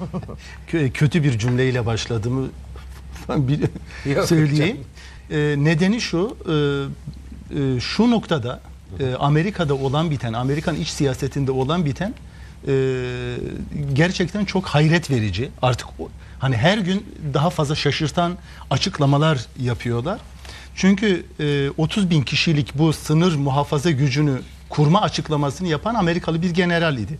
Kö- kötü bir cümleyle başladığımı bir söyleyeyim. Ee, nedeni şu, e, e, şu noktada e, Amerika'da olan biten, Amerikan iç siyasetinde olan biten e, gerçekten çok hayret verici. Artık o- hani her gün daha fazla şaşırtan açıklamalar yapıyorlar. Çünkü e, 30 bin kişilik bu sınır muhafaza gücünü kurma açıklamasını yapan Amerikalı bir general idi.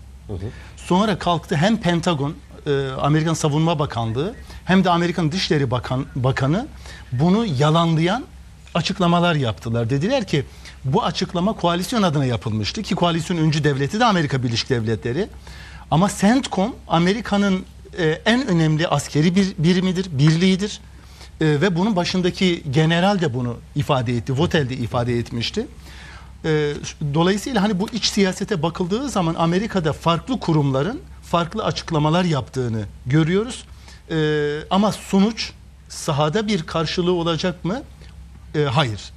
Sonra kalktı hem Pentagon, e, Amerikan Savunma Bakanlığı hem de Amerikan Dışişleri Bakan, Bakanı bunu yalanlayan açıklamalar yaptılar. Dediler ki bu açıklama koalisyon adına yapılmıştı ki koalisyon öncü devleti de Amerika Birleşik Devletleri. Ama CENTCOM Amerika'nın e, en önemli askeri bir birimidir, birliğidir. E, ve bunun başındaki general de bunu ifade etti, Votel de ifade etmişti. Dolayısıyla hani bu iç siyasete bakıldığı zaman Amerika'da farklı kurumların farklı açıklamalar yaptığını görüyoruz. Ee, ama sonuç sahada bir karşılığı olacak mı? Ee, hayır.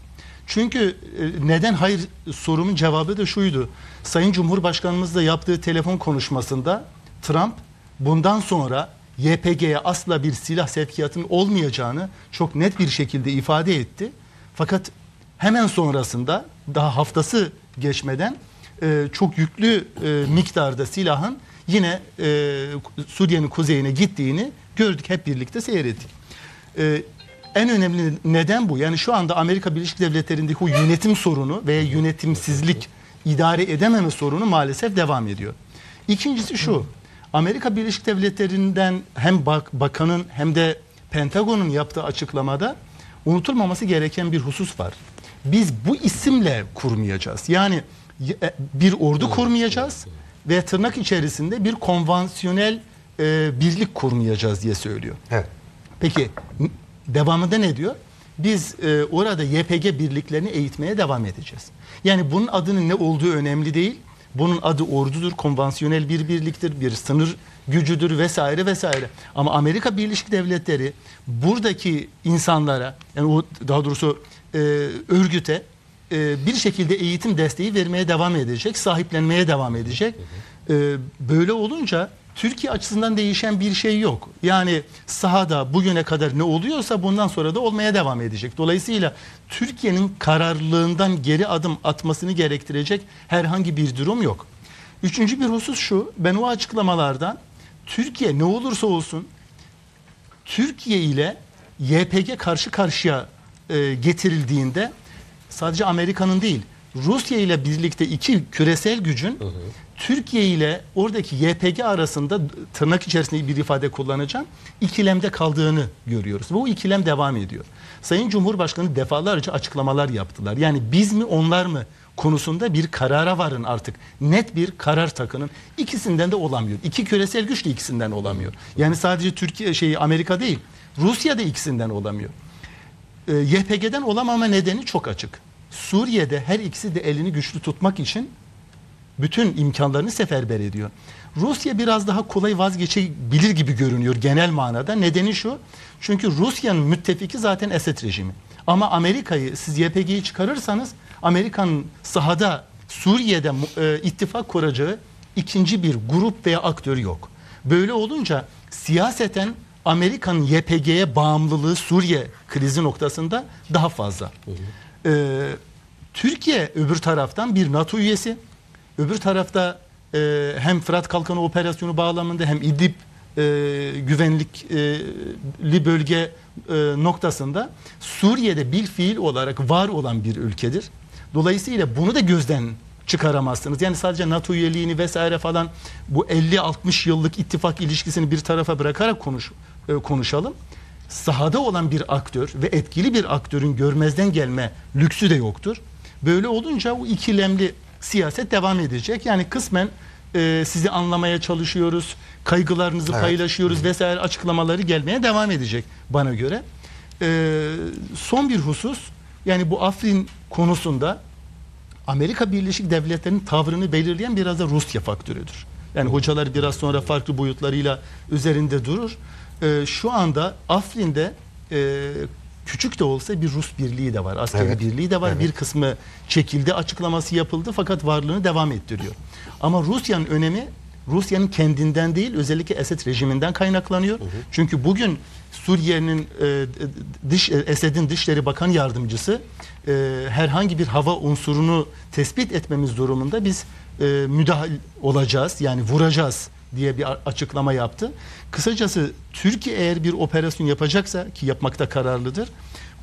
Çünkü e, neden hayır sorumun cevabı da şuydu. Sayın Cumhurbaşkanımızla yaptığı telefon konuşmasında Trump bundan sonra YPG'ye asla bir silah sevkiyatının olmayacağını çok net bir şekilde ifade etti. Fakat hemen sonrasında daha haftası geçmeden e, çok yüklü e, miktarda silahın yine e, Suriye'nin kuzeyine gittiğini gördük hep birlikte seyrettik. E, en önemli neden bu. Yani şu anda Amerika Birleşik Devletleri'ndeki o yönetim sorunu veya yönetimsizlik, idare edememe sorunu maalesef devam ediyor. İkincisi şu. Amerika Birleşik Devletleri'nden hem bak, bakanın hem de Pentagon'un yaptığı açıklamada unutulmaması gereken bir husus var. Biz bu isimle kurmayacağız. Yani e, bir ordu kurmayacağız ve tırnak içerisinde bir konvansiyonel e, birlik kurmayacağız diye söylüyor. Evet. Peki devamında ne diyor? Biz e, orada YPG birliklerini eğitmeye devam edeceğiz. Yani bunun adının ne olduğu önemli değil. Bunun adı ordudur, konvansiyonel bir birliktir, bir sınır gücüdür vesaire vesaire. Ama Amerika Birleşik Devletleri buradaki insanlara, yani o daha doğrusu e, örgüte e, bir şekilde eğitim desteği vermeye devam edecek, sahiplenmeye devam edecek. E, böyle olunca Türkiye açısından değişen bir şey yok. Yani sahada bugüne kadar ne oluyorsa bundan sonra da olmaya devam edecek. Dolayısıyla Türkiye'nin kararlılığından geri adım atmasını gerektirecek herhangi bir durum yok. Üçüncü bir husus şu, ben o açıklamalardan Türkiye ne olursa olsun Türkiye ile YPG karşı karşıya e, getirildiğinde sadece Amerika'nın değil Rusya ile birlikte iki küresel gücün Türkiye ile oradaki YPG arasında tırnak içerisinde bir ifade kullanacağım ikilemde kaldığını görüyoruz. O ikilem devam ediyor. Sayın Cumhurbaşkanı defalarca açıklamalar yaptılar. Yani biz mi onlar mı konusunda bir karara varın artık. Net bir karar takının. İkisinden de olamıyor. İki küresel güç de ikisinden olamıyor. Yani sadece Türkiye şeyi Amerika değil. Rusya da ikisinden olamıyor. E, YPG'den olamama nedeni çok açık. Suriye'de her ikisi de elini güçlü tutmak için bütün imkanlarını seferber ediyor. Rusya biraz daha kolay vazgeçebilir gibi görünüyor genel manada. Nedeni şu. Çünkü Rusya'nın müttefiki zaten Esed rejimi. Ama Amerika'yı siz YPG'yi çıkarırsanız Amerika'nın sahada Suriye'de e, ittifak kuracağı ikinci bir grup veya aktör yok. Böyle olunca siyaseten Amerika'nın YPG'ye bağımlılığı Suriye krizi noktasında daha fazla. Ee, Türkiye öbür taraftan bir NATO üyesi. Öbür tarafta e, hem Fırat Kalkanı operasyonu bağlamında hem İdlib e, güvenlikli bölge e, noktasında Suriye'de bil fiil olarak var olan bir ülkedir. Dolayısıyla bunu da gözden çıkaramazsınız. Yani sadece NATO üyeliğini vesaire falan bu 50-60 yıllık ittifak ilişkisini bir tarafa bırakarak konuş, e, konuşalım. Sahada olan bir aktör ve etkili bir aktörün görmezden gelme lüksü de yoktur. Böyle olunca o ikilemli siyaset devam edecek. Yani kısmen e, sizi anlamaya çalışıyoruz, kaygılarınızı Evet. paylaşıyoruz vesaire açıklamaları gelmeye devam edecek bana göre. E, son bir husus yani bu Afrin konusunda Amerika Birleşik Devletleri'nin tavrını belirleyen biraz da Rusya faktörüdür. Yani hocalar biraz sonra farklı boyutlarıyla üzerinde durur. Ee, şu anda Afrin'de e, küçük de olsa bir Rus birliği de var. Askeri Evet. birliği de var. Evet. Bir kısmı çekildi, açıklaması yapıldı fakat varlığını devam ettiriyor. Ama Rusya'nın önemi Rusya'nın kendinden değil özellikle Esed rejiminden kaynaklanıyor. Çünkü bugün Suriye'nin e, dış e, Esed'in Dışişleri Bakan Yardımcısı e, herhangi bir hava unsurunu tespit etmemiz durumunda biz e, müdahil olacağız yani vuracağız diye bir açıklama yaptı. Kısacası Türkiye eğer bir operasyon yapacaksa ki yapmakta kararlıdır.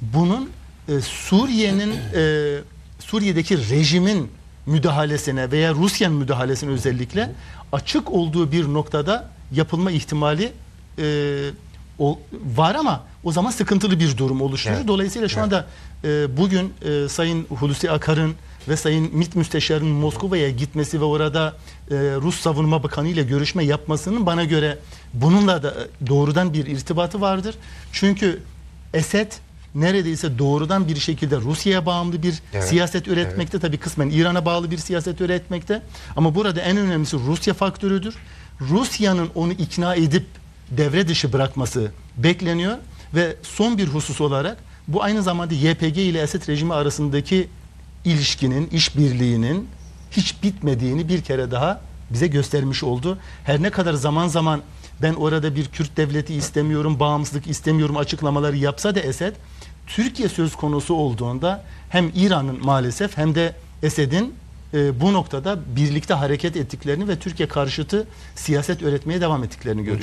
Bunun e, Suriye'nin e, Suriye'deki rejimin müdahalesine veya Rusya'nın müdahalesine özellikle açık olduğu bir noktada yapılma ihtimali e, o, var ama o zaman sıkıntılı bir durum oluşuyor. Evet. Dolayısıyla şu Evet. anda e, bugün e, Sayın Hulusi Akar'ın ve Sayın MİT Müsteşarı'nın Moskova'ya gitmesi ve orada e, Rus Savunma Bakanı ile görüşme yapmasının bana göre bununla da e, doğrudan bir irtibatı vardır. Çünkü Esed neredeyse doğrudan bir şekilde Rusya'ya bağımlı bir Evet. siyaset üretmekte. Tabii kısmen İran'a bağlı bir siyaset üretmekte. Ama burada en önemlisi Rusya faktörüdür. Rusya'nın onu ikna edip devre dışı bırakması bekleniyor ve son bir husus olarak bu aynı zamanda YPG ile Esed rejimi arasındaki ilişkinin, işbirliğinin hiç bitmediğini bir kere daha bize göstermiş oldu. Her ne kadar zaman zaman ben orada bir Kürt devleti istemiyorum, bağımsızlık istemiyorum açıklamaları yapsa da Esed, Türkiye söz konusu olduğunda hem İran'ın maalesef hem de Esed'in e, bu noktada birlikte hareket ettiklerini ve Türkiye karşıtı siyaset üretmeye devam ettiklerini görüyoruz.